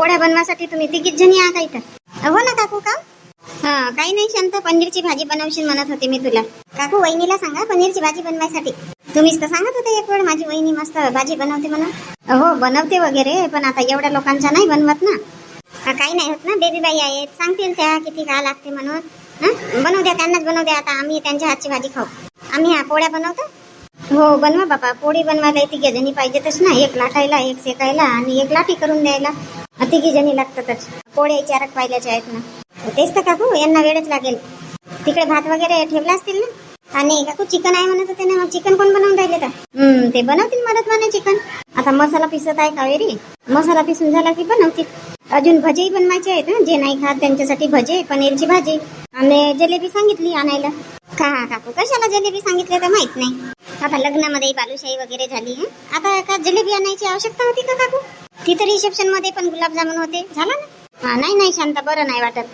पोळ्या बनवासाठी तुम्ही तिघीच जणी आहात काही इथं? हो ना काकू का? हा काही नाही शांत. पनीरची भाजी बनवशील म्हणत होते मी तुला. काकू वहिनीला सांगा पनीरची भाजी बनवायसाठी. तुम्हीच तर सांगत होते एक वेळ माझी वहिनी मस्त भाजी बनवते म्हणून. हो बनवते वगैरे पण आता एवढ्या लोकांच्या नाही बनवत ना. काही नाही होत ना बेबी बाई आहेत. सांगतील त्या किती काय लागते म्हणून. बनवू द्या त्यांनाच बनवू द्या. आता आम्ही त्यांच्या हातची भाजी खाऊ. आम्ही हा पोळ्या बनवतो? हो बनवा बाबा. पोळी बनवायला तिघे जणी पाहिजेतच ना. एक लाटायला एक सेकायला आणि एक लाटी करून द्यायला. तिघी जणी लागतातच पोळ्या चारक पाहिल्याचे आहेत ना. तेच तर काकू यांना वेळच लागेल. तिकडे भात वगैरे ठेवला असतील ना? आणि काकू चिकन आहे म्हणत होते ना मग चिकन कोण बनवून राहिले का? हम्म ते बनवतील मदत मला चिकन. आता मसाला पिसत आहे कावेरी. मसाला पिसून झाला की बनवतील. अजून भजेही बनवायचे आहेत ना? जे नाही खात त्यांच्यासाठी भजे पनीरची भाजी आणि जलेबी सांगितली आणायला. का काकू कशाला जलेबी सांगितले तर माहीत नाही. आता लग्नामध्ये बालुशाही वगैरे झाली आता का जलेबी आणायची आवश्यकता होती का काकू? तिथं रिसेप्शनमध्ये पण गुलाबजामुन होते. झाला ना? हा नाही नाही शांत बरं नाही वाटत.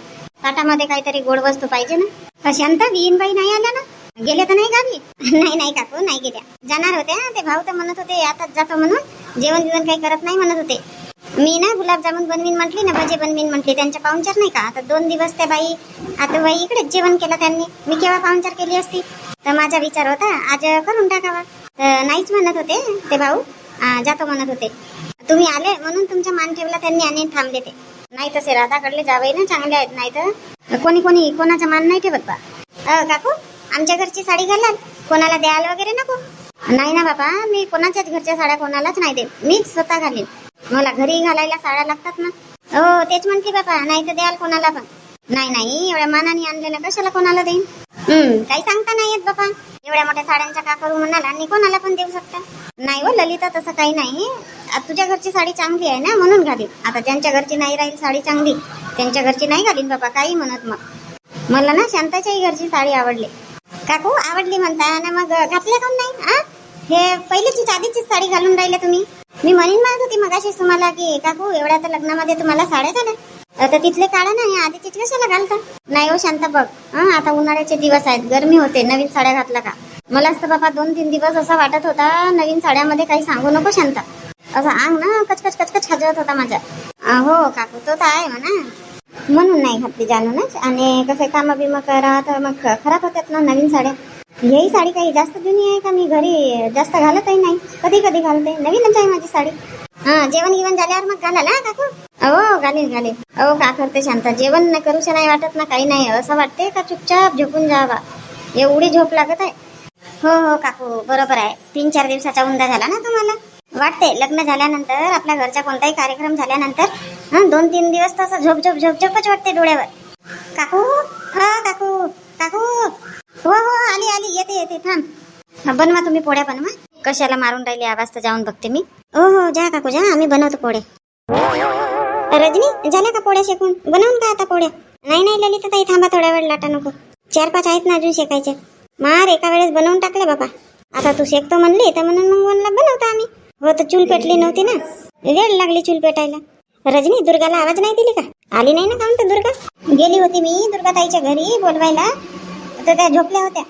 ताटामध्ये काहीतरी गोड वस्तू पाहिजे ना? तर शांत विहीनबाई नाही आल्या ना? गेल्या तर नाही गावी? नाही नाही काकू नाही गेल्या. जाणार होत्या ते भाऊ तर म्हणत होते आताच जातो म्हणून. जेवण बिवण काही करत नाही म्हणत होते. मी ना गुलाबजामुन बनवीन म्हटली ना भजे बनवीन म्हटली. त्यांच्या पाहुणचार नाही का? आता दोन दिवस त्या बाई आता बाई इकडेच जेवण केलं त्यांनी. मी केव्हा पाहुणचार केली असती? तर माझा विचार होता आज करून टाकावा. तर नाहीच म्हणत होते ते भाऊ. जातो म्हणत होते. तुम्ही आले म्हणून तुमचा मान ठेवला त्यांनी आणि थांबले ते. नाही तसे राधाकडले जावई ना चांगले आहेत नाही तर? कोणी कोणी कोणाचा मान नाही ठेवत बा. काकू आमच्या घरची साडी घालाल. कोणाला द्यायला वगैरे नको? नाही ना बाबा मी कोणाच्याच घरच्या साड्या कोणालाच नाही देत. मीच स्वतः घालीन. मला घरी घालायला साड्या लागतात ना. हो तेच म्हणते बाबा नाही तर द्याल कोणाला पण. नाही नाही एवढ्या मानाने आणलेलं कशाला कोणाला देईन? हम्म काही सांगता नाही येत बाबा. एवढ्या मोठ्या साड्यांच्या का करू आणि कोणाला पण देऊ शकता? नाही हो ललिता तसं काही नाही. तुझ्या घरची साडी चांगली आहे ना? म्हणून घालीन. आता ज्यांच्या घरची नाही राहील साडी चांगली त्यांच्या घरची नाही घालीन बाबा काही म्हणत मग. मला ना शांताच्याही घरची साडी आवडली. काकू आवडली म्हणता ना मग घातल्या काऊन नाही? आ? हे पहिलीचीच आधीचीच साडी घालून राहिले तुम्ही. मी म्हणीन म्हणत होती मगाशीच तुम्हाला की काकू एवढ्या तर लग्नामध्ये तुम्हाला साड्या झाल्या. आता तिथले काढा ना आधीचीच कशाला घालता? नाही हो शांत बघ हा आता उन्हाळ्याचे दिवस आहेत गरमी होते नवीन साड्या घातला का? मला असतं बाबा दोन तीन दिवस असा वाटत होता नवीन साड्यामध्ये काही सांगू नको शांत. असं अंग ना कचकच कचकच खाजत होता माझा हो काकू तो तर आहे म्हणा. म्हणून नाही घातली जाणूनच. आणि कसं काम बिम करा तर मग खराब होतात ना नवीन साड्या. ही साडी काही जास्त जुनी आहे का? मी घरी जास्त घालतही नाही. कधी कधी घालते. नवीनच आहे माझी साडी. हा जेवण गिवण झाल्यावर मग घालाल हा काकू? हो घालीन घालीन अहो का करते शांत? जेवण न करूशा नाही वाटत ना काही नाही. असं वाटते का चुपचाप झोपून जावा? एवढी झोप लागत आहे. हो हो काकू बरोबर आहे. तीन चार दिवसाचा उंदा झाला ना तुम्हाला? वाटते लग्न झाल्यानंतर आपल्या घरचा कोणताही कार्यक्रम झाल्यानंतर दोन तीन दिवस तसं झोप झोप झोप झोपच वाटते डोळ्यावर. काकू? हा काकू. काकू? हो हो आली आली. येते येते. थांब. बनवा तुम्ही पोळ्या बनवा. कशाला मारून राहिली आवाज तर जाऊन बघते मी. हो हो जा काकू जा. आम्ही बनवतो पोळे. रजनी झाल्या का पोळ्या शेकून? बनवून का आता पोळ्या? नाही नाही ललिता ताई थांबा थोड्या वेळ लाटा नको. चार पाच आहेत ना अजून शेकायचे. मार एका वेळेस बनवून टाकले बाबा. आता तू शेकतो म्हणली तर म्हणून मग बनवता बनवतो आम्ही. हो तर चूल पेटली नव्हती ना. वेळ लागली चूल पेटायला. रजनी दुर्गाला आवाज नाही दिली का? आली नाही ना काम तर दुर्गा? गेली होती मी दुर्गा ताईच्या घरी बोलवायला. तर त्या झोपल्या होत्या.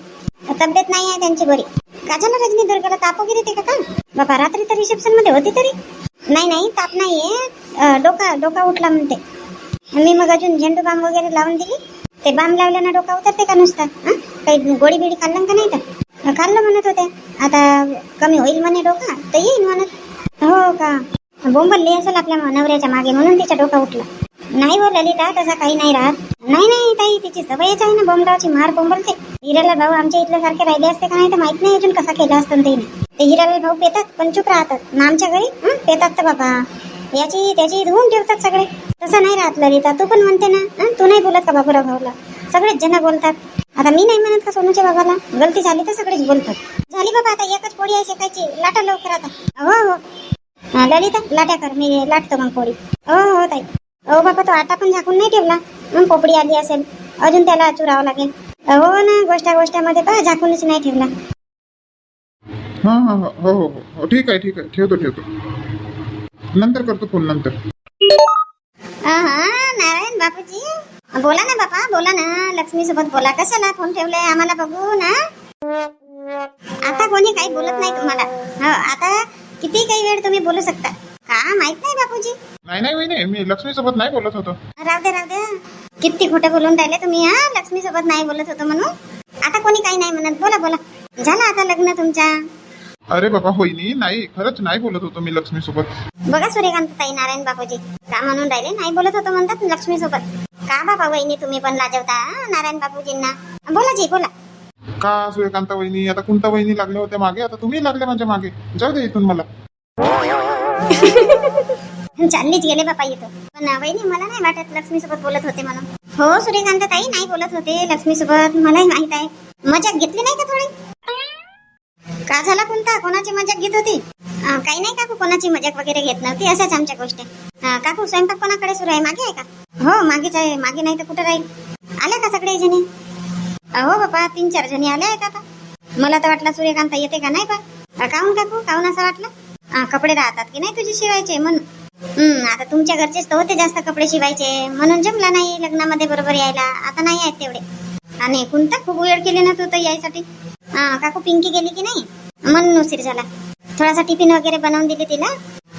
तब्येत नाही आहे त्यांची बरी. का झालं रजनी दुर्गाला ताप वगैरे ते का काय बाबा रात्री तर रिसेप्शनमध्ये होती तरी. नाही नाही ताप नाहीये. डोका डोका उठला म्हणते. मी मग अजून झेंडू बाम वगैरे लावून दिली. ते बाम लावल्यानं डोका उतरते का नुसता? काही गोडी बिडी खाल्लं का नाही तर? खाल्लं म्हणत होते आता कमी होईल म्हणे डोका तर येईल म्हणत. हो का? बोंबलली असेल आपल्या नवऱ्याच्या मागे म्हणून तिचा डोका उठला. नाही हो ललिता तसा काही नाही राहत. नाही नाही ताई तिची सवयच आहे ना बोंबलाची मार बोंबलते हिरालाल भाऊ आमच्या इथल्या सारखे राहिले असते का नाही तर माहीत नाही अजून कसा केला असतं ते ते हिरालाल भाऊ पेतात पण चुप राहतात. ना आमच्या घरी पेतात तर बाबा. याची त्याची धुवून ठेवतात सगळे. तसं नाही राहत ललिता तू पण म्हणते ना तू नाही बोलत का बाबूराव भाऊला? सगळेच जण बोलतात. आता मी नाही म्हणत का सोनूच्या बाबाला? गलती झाली तर सगळेच बोलतात. झाली बाबा आता एकच पोळी आहे शेकायची लाटा लवकर आता. हो हो. ललिता लाट्या कर. मी लाटतो मग पोळी. हो हो ताई. हो बाबा तो आटा पण झाकून नाही ठेवला. मग पोपडी आली असेल. अजून त्याला चुरावं लागेल. हो ना गोष्टा गोष्टामध्ये पहा झाकूनच नाही ठेवला. हा हा हा. हो हो हो. हो ठीक आहे ठीक आहे. ठेवतो ठेवतो. नंतर करतो फोन नंतर. हा नारायण बापूजी. बोला ना बापा बोला ना. लक्ष्मी सोबत बोला. कशाला फोन ठेवलाय? आम्हाला बघू ना. आता कोणी काही बोलत नाही तुम्हाला. हो आता किती काही वेळ तुम्ही बोलू शकता. हा माहीत नाही बापूजी. नाही नाही वहिनी मी लक्ष्मीसोबत नाही बोलत होतो. राहू दे राहू दे. किती खोटं बोलून राहिले तुम्ही हा? लक्ष्मी सोबत नाही बोलत होतो म्हणून. आता कोणी काही नाही म्हणत. बोला बोला. झालं आता लग्न तुमच्या? अरे बाबा वहिनी नाही खरंच नाही बोलत होतो मी लक्ष्मीसोबत. बघा सूर्यकांत ताई नारायण बापूजी. का म्हणून राहिले? नाही बोलत होतो म्हणतात लक्ष्मी सोबत का बाबा वहिनी तुम्ही पण लाजवता हा, नारायण बापूजींना. बोला जी बोला. का सूर्यकांता वहिनी? आता कोणता वहिनी लागल्या होत्या मागे? आता तुम्ही लागल्या माझ्या मागे. जाऊ दे इथून मला. चाललीच गेले बापा इथं. पण वहिनी मला नाही वाटत लक्ष्मी सोबत बोलत होते म्हणून. हो सूर्यकांत ताई नाही बोलत होते लक्ष्मी सोबत मलाही माहीत आहे. मजाक घेतली नाही का थोडी? का झाला कोणता? कोणाची मजाक घेत होती? अं, काही नाही काकू कोणाची मजाक वगैरे घेत नव्हती. अशाच आमच्या गोष्टी. अं, काकू स्वयंपाक कोणाकडे सुरू आहे? मागे आहे का? हो मागेच आहे. मागे नाही तर कुठं राहील? आल्या का सगळे जणी? अहो बापा तीन चार जणी आल्या आहेत आता. मला तर वाटलं सूर्यकांत येते का नाही पण. काहून काकू काहून असं वाटलं? कपडे राहतात की नाही तुझे शिवायचे? म्हणून हम्म आता तुमच्या घरचेच तर होते जास्त कपडे शिवायचे. म्हणून जमला नाही लग्नामध्ये बरोबर यायला. आता नाही आहेत तेवढे. आणि कोणता खूप वेळ केली ना तू तर यायसाठी. काकू पिंकी गेली की नाही? म्हणून उशीर झाला. थोडासा टिफिन वगैरे बनवून दिली तिला.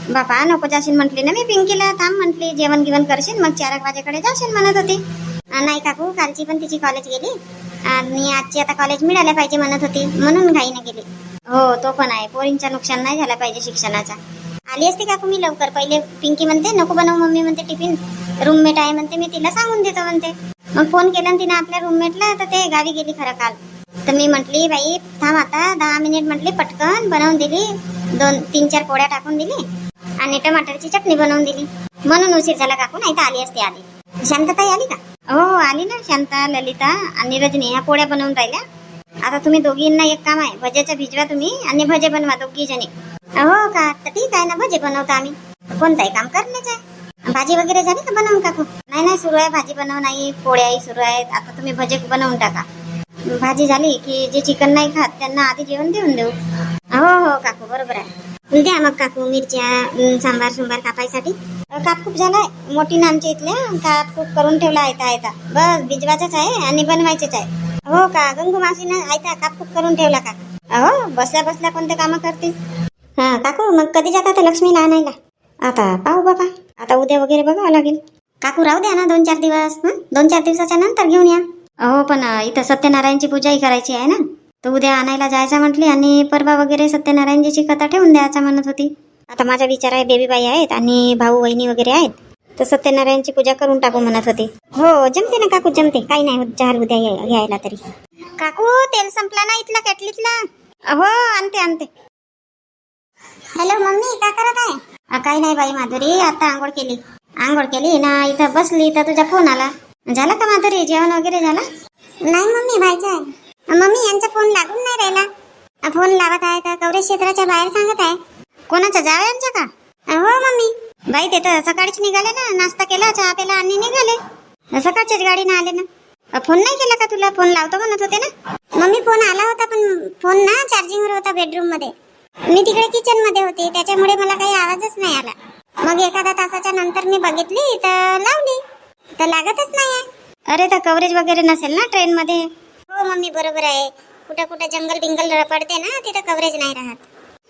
बापा नको जाशील म्हटली ना मी पिंकीला. थांब म्हटली जेवण गिवण करशील मग चार वाजेकडे जाशील म्हणत होती. नाही काकू कालची पण तिची कॉलेज गेली. आणि आजची आता कॉलेज मिळाल्या पाहिजे म्हणत होती म्हणून घाईने गेली. हो तो पण आहे. पोरींचं नुकसान नाही झाला पाहिजे शिक्षणाचा. आली असते काकू मी लवकर. पहिले पिंकी म्हणते नको बनव मम्मी म्हणते टिफिन. रूममेट आहे म्हणते मी तिला सांगून देतो म्हणते. मग फोन केला तिने आपल्या रूममेटला तर ते गावी गेली खरं काल. तर मी म्हटली बाई थांब आता दहा मिनिट म्हटली पटकन बनवून दिली. दोन तीन चार पोळ्या टाकून दिली. आणि टमाटरची चटणी बनवून दिली. म्हणून उशीर झाला काकू नाही तर आली असते आली शांतताई आली का? हो आली ना शांता ललिता आणि रजनी. ह्या पोळ्या बनवून राहिल्या. आता तुम्ही दोघींना एक काम आहे. भज्याच्या भिजवा तुम्ही आणि भजे बनवा दोघी जणी. हो का? तर ठीक आहे ना भजे बनवतो आम्ही. कोणताही काम करण्याचं आहे. भाजी वगैरे झाली का बनवून टाकू नाही नाही सुरू आहे भाजी बनव नाही पोळ्याही सुरू आहेत. आता तुम्ही भजे बनवून टाका. भाजी झाली की जे चिकन नाही खात त्यांना आधी जेवण देऊन देऊ. हो हो काकू बरोबर आहे. द्या मग काकू मिरच्या सांबार सुंबार कापायसाठी. अं, कापकूप झालाय. मोठी ना आमच्या इथल्या. कापकूप करून ठेवला आयता आयता बस भिजवायचंच आहे आणि बनवायचेच आहे. हो का? गंगू मावशीनं आयता कापकूप करून ठेवला का हो बसल्या बसल्या कोणते कामं करते हा काकू मग कधी जाता ते लक्ष्मीला आणायला आता पाहू बाबा. आता उद्या वगैरे बघावं लागेल. काकू राहू द्या ना दोन चार दिवस दोन चार दिवसाच्या नंतर घेऊन या. हो पण इथं सत्यनारायणची पूजाही करायची आहे ना? तर उद्या आणायला जायचं म्हटली आणि परवा वगैरे सत्यनारायणजीची कथा ठेवून द्यायचा म्हणत होती. आता माझा विचार आहे बेबीबाई आहेत आणि भाऊ वहिनी वगैरे आहेत तर सत्यनारायणची पूजा करून टाकू म्हणत होती. हो जमते ना काकू जमते. काही नाही होत चार उद्या घ्यायला तरी. काकू तेल संपला ना इथला कॅटलीतला? हो आणते आणते. हॅलो मम्मी काय करत आहे? काही नाही बाई माधुरी आता आंघोळ केली. आंघोळ केली ना इथं बसली तर तुझा फोन आला. झाला का माधुरी? जेवण वगैरे झाला? नाही मम्मी व्हायचं आहे. मम्मी यांचा फोन लागून नाही राहिला. फोन लावत आहे तर कवरेज क्षेत्राच्या बाहेर सांगत आहे. कोणाच्या जावयांचा का? हो मम्मी. बाई ते तर सकाळीच निघाले ना. नाश्ता केला चहा पेला आणि निघाले. सकाळच्याच गाडीनं आले ना. फोन नाही केला का तुला? फोन लावतो म्हणत होते ना. मम्मी फोन आला होता पण फोन ना चार्जिंगवर होता बेडरूममध्ये. मी तिकडे किचनमध्ये होते. त्याच्यामुळे मला काही आवाजच नाही आला. मग एखाद्या तासाच्या नंतर मी बघितली तर लावली. तर लागतच नाही आहे अरे तर कव्हरेज वगैरे नसेल ना ट्रेन मध्ये? हो मम्मी बरोबर आहे. कुठं कुठं जंगल बिंगल पडते ना तिथं कव्हरेज नाही राहत.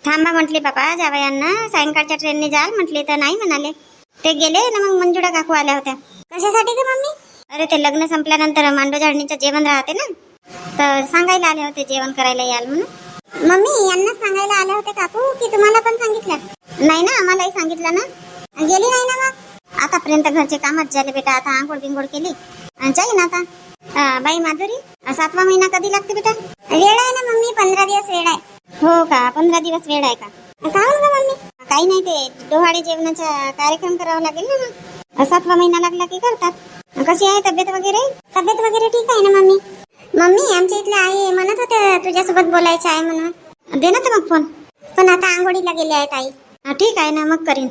थांबा म्हटली बाबा जावयांना सायंकाळच्या ट्रेनने जाल म्हटली तर नाही म्हणाले. ते गेले ना मग मंजुळा काकू आल्या होत्या. कशासाठी का मम्मी? अरे ते लग्न संपल्यानंतर मांडव झाडणीचं जेवण राहते ना. तर सांगायला आले होते जेवण करायला याल म्हणून. मम्मी यांना सांगायला आले होते काकू की तुम्हाला पण सांगितलं. नाही ना आम्हालाही सांगितलं ना. गेली नाही ना मग? आतापर्यंत घरचे कामच झाले बेटा आता आंघोळ बिंघोळ केली. अन् जाईन आता. अं, बाई माधुरी सातवा महिना कधी लागते बेटा? वेळ आहे ना मम्मी पंधरा दिवस वेळ आहे. हो का? पंधरा दिवस वेळ आहे का? काय का हो मम्मी? काही नाही ते डोहाळे जेवणाचा कार्यक्रम करावा लागेल ना मग. सातवा महिना लागला की करतात. कशी आहे तब्येत वगैरे? तब्येत वगैरे ठीक आहे ना मम्मी? मम्मी आमच्या इथल्या आई म्हणत होते तुझ्यासोबत बोलायचं आहे म्हणून. दे ना तर मग फोन पण आता आंघोळीला गेले आहेत आई. ठीक आहे ना मग करीन.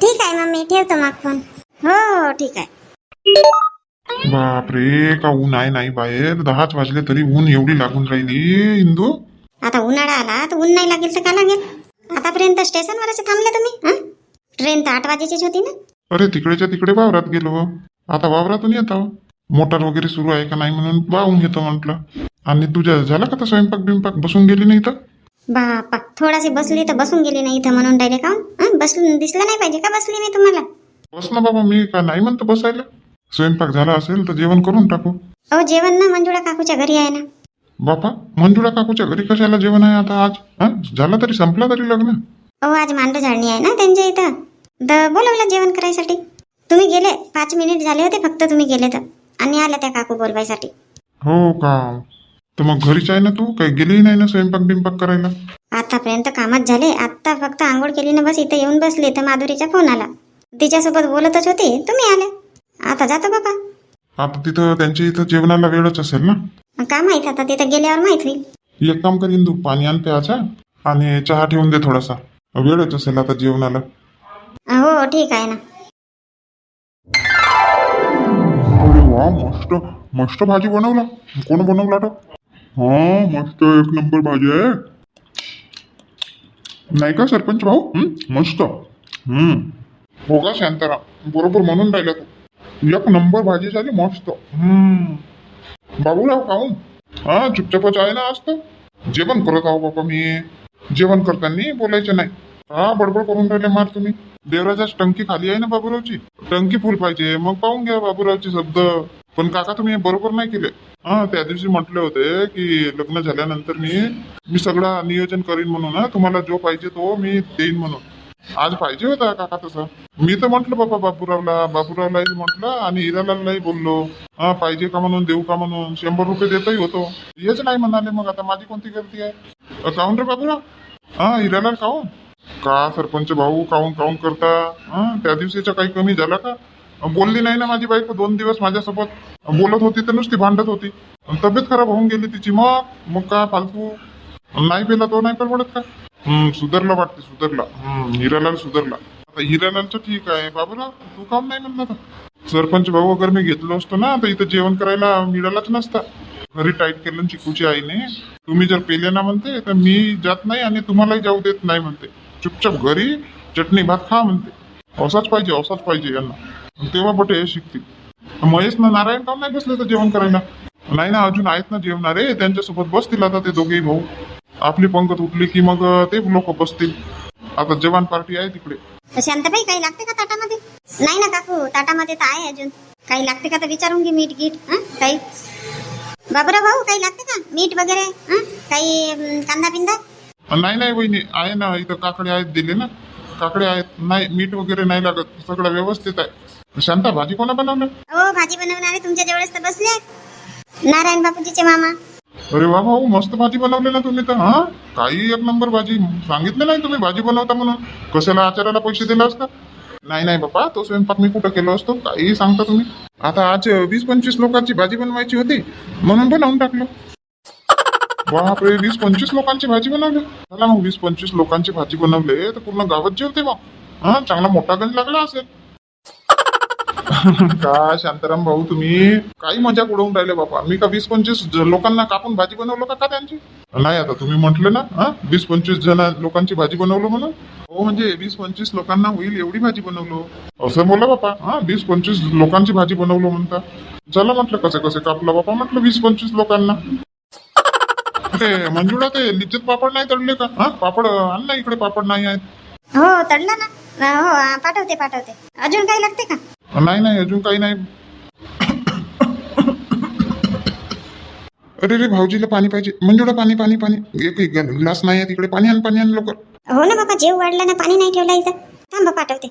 ठीक आहे मम्मी ठेवतो मग फोन हो हो ठीक आहे. बापरे का ऊन आहे नाही बाहेर? दहाच वाजले तरी ऊन एवढी लागून राहिली. इंदू? आता उन्हाळा आला तर ऊन नाही लागेल तर का लागेल? आतापर्यंत स्टेशनवरच थांबले तुम्ही हं? ट्रेन तर आठ वाजेचीच होती ना? अरे तिकडेच्या तिकडे वावरात गेलो. आता वावरातून येतो. मोटार वगैरे सुरू आहे का नाही म्हणून वाहून घेतो म्हटलं. आणि तुझ्या झाला का तर स्वयंपाक बिंपाक? बसून गेली नाही तर बापा थोडाशी बसली तर बसून गेली नाही इथं म्हणून राहिले का हं? बसलं दिसलं नाही पाहिजे का बसली मी तुम्हाला? बस ना बाबा मी का नाही म्हणतो बसायला? स्वयंपाक झाला असेल तर जेवण करून टाकू. अहो जेवण ना मंजुळा काकूच्या घरी आहे ना. बापा मंजुळा काकूच्या घरी कशाला जेवण आहे आता आज? हा? झालं तरी संपला तरी लग्न. अहो आज मांडू झाडणी आहे ना त्यांच्या इथं. तर बोलवलं जेवण करायसाठी. तुम्ही गेले पाच मिनिट झाले होते फक्त तुम्ही गेले तर. आणि आल्या त्या काकू बोलवायसाठी. हो का? तर मग घरीच आहे ना तू? काही गेलीही नाही ना स्वयंपाक बिंपाक करायला? आतापर्यंत कामात झाले. आत्ता फक्त आंघोळ केली ना बस इथं येऊन बसले तर माधुरीचा फोन आला. तिच्यासोबत बोलतच होती. तुम्ही आले. आता जातो बाबा. आता तिथं त्यांच्या इथं जेवणाला वेळच असेल ना? का माहीत आता? तिथं गेल्यावर माहीत होईल. एक काम कर इंदू पाणी आण प्याचा आणि चहा ठेवून दे थोडासा. वेळच असेल आता जेवणाला. हो ठीक आहे ना. अरे वा मस्त. मस्त भाजी बनवला. कोण बनवला तो? हा मस्त एक नंबर भाजी आहे. नाही का सरपंच भाऊ? हं? मस्त. हम्म हो का शांताराम? बरोबर म्हणून राहिला तू. एक नंबर भाजी झाली मस्त. हम्म. बाबूराव काहून हा चुपचापच आहे ना आज तर जेवण करत आहो बाबा मी. जेवण करताना बोलायचं नाही. हा बडबड करून राहिले मार तुम्ही. देवराजाच टंकी खाली आहे ना बाबूरावची? टंकी फुल पाहिजे. मग पाहून घ्या बाबूरावचे शब्द. पण काका तुम्ही बरोबर नाही केले. हा त्या दिवशी म्हटले होते की लग्न झाल्यानंतर मी मी सगळं नियोजन करीन म्हणून. तुम्हाला जो पाहिजे तो मी देईन म्हणून. आज पाहिजे होता काका तसं? मी तर म्हटलं बाबा बाबूरावला बाबूरावलाही म्हटलं आणि हिरालालाही बोललो. हा पाहिजे का म्हणून देऊ का म्हणून? शंभर रुपये देतही होतो. हेच नाही म्हणाले मग आता माझी कोणती गर्दी आहे? काहून रे बाबूराव हा हिरालाल काहून? का सरपंच भाऊ काहून काहून करता? हा त्या दिवशीचा काही कमी झाला का? बोलली नाही ना माझी बायको दोन दिवस माझ्यासोबत. बोलत होती तर नुसती भांडत होती. तब्येत खराब होऊन गेली तिची मग? मग का फालतू? नाही पेला तो नाही परवडत का? हम्म सुधारला वाटते सुधारला हम्म हिरालाल सुधारला आता हिरालालचं ठीक आहे. बाबूराव तू काम नाही म्हणला आता. सरपंच भाऊ वगैरे मी घेतलो असतो ना तर इथं जेवण करायला मिळालाच नसता. घरी टाईट केलं चिकूची आईने. तुम्ही जर पेले ना म्हणते तर मी जात नाही आणि तुम्हालाही जाऊ देत नाही म्हणते. चुपचाप घरी चटणी भात खा म्हणते. असाच पाहिजे असाच पाहिजे यांना. तेव्हा बटे हे शिकतील. महेश ना नारायण काम नाही बसले तर जेवण करायला? नाही ना अजून आहेत ना जेवणारे. त्यांच्यासोबत बसतील आता ते दोघेही भाऊ. आपली पंगत उठली की मग ते लोक बसतील. आता जवान पार्टी आहे तिकडे. शांताबाई काही लागते का ताटामध्ये? नाही ना काकू ताटामध्ये तर आहे अजून. काही लागते का तर विचारून घे मीठ गीठ हं? काही. बाबूराव भाऊ काही लागते का? मीठ वगैरे हं? काही कांदा पिंदा नाही नाही वहिनी आहे ना इथं काकडे आहेत दिले ना. काकडे आहेत नाही मीठ वगैरे नाही लागत. सगळं व्यवस्थित आहे. शांता भाजी कोणा बनवलं? हो भाजी बनवणारे तुमच्या जवळच तर बसले. नारायण बापूजीचे मामा. अरे वा भाऊ मस्त भाजी बनवली ना तुम्ही तर, हा? काही एक नंबर भाजी सांगितलं नाही तुम्ही, भाजी बनवता म्हणून. कशाला आचाराला पैसे दिले असता? नाही नाही बापा तो स्वयंपाक मी कुठं केलो असतो काही सांगता तुम्ही. आता आज वीस पंचवीस लोकांची भाजी बनवायची होती, म्हणून बनवून टाकलं. बापरे वीस पंचवीस लोकांची भाजी बनवली. चला मग वीस पंचवीस लोकांची भाजी बनवले, तर पूर्ण गावात जेवते मग हा, चांगला मोठा गंज लागला असेल. का शांताराम भाऊ तुम्ही काही मजा उडवून राहिले बाबा. मी का वीस पंचवीस लोकांना कापून भाजी बनवलं का का त्यांची? नाही आता तुम्ही म्हटलं ना हा? वीस पंचवीस जण लोकांची भाजी बनवलो म्हणून? हो म्हणजे वीस पंचवीस लोकांना होईल एवढी भाजी बनवलो. असं बोला बापा हा? वीस पंचवीस लोकांची भाजी बनवलो म्हणता. चला म्हटलं कसे कसे कापलं बापा म्हटलं वीस पंचवीस लोकांना. ते मंजुळा ते लिज्जत पापड नाही तळले का? हा? पापड आण ना इकडे पापड नाही आहेत. हो तळला ना. हो, हो पाठवते पाठवते. अजून काही लागते का? नाही नाही अजून काही नाही. अरे रे भाऊजीला पाणी पाहिजे. मंजुळा पाणी पाणी पाणी. एक एक ग्लास नाही आहे तिकडे. पाणी आण पाणी आण लवकर. हो ना बाबा जेव वाढला ना पाणी नाही ठेवला इथं. थांबा पाठवते.